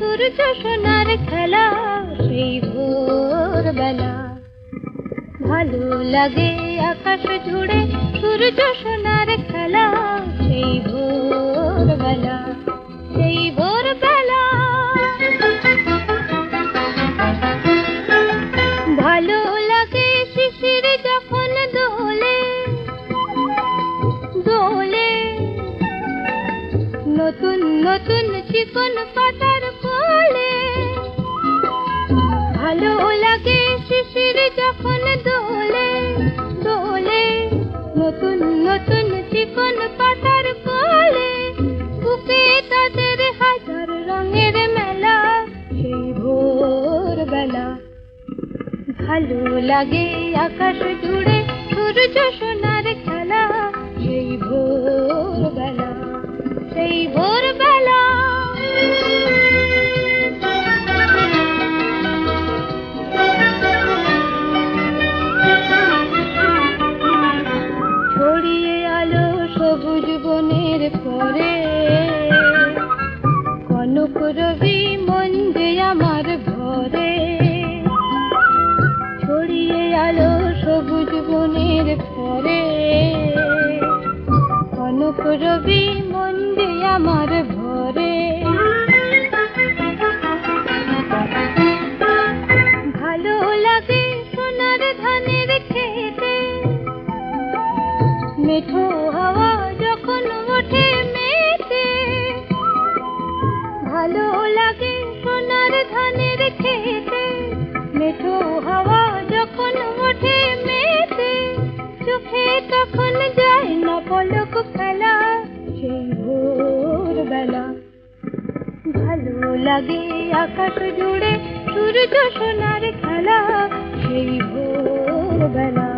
সূর্য সোনার খেলা, সেই ভোরবেলা। ভালো লাগে আকাশ জুড়ে সূর্য সোনার খেলা, সেই ভোরবেলা সেই ভোরবেলা। ভালো লাগে শিশির যখন দোলে দোলে। নতুন নতুন চিকন পাতার যখন দোলে দোলে, নতুন নতুন চিকন পাতার কোলে। বুকে তাদের হাজার রঙের মেলা, সেই ভোরবেলা। ভালো লাগে আকাশ জুড়ে সূর্য সোনার খেলা, সেই ভোরবেলা সেই ভোরবেলা কনক রবি মন যে আমার ঘরে, ছড়িয়ে আলো সবুজ বনের পরে কনক রবি মন যে আমার তখন যায় না পলক ফেলা, সেই ভোরবেলা। ভালো লাগে আকাশ জুড়ে সূর্য সোনার খেলা, সেই ভোরবেলা।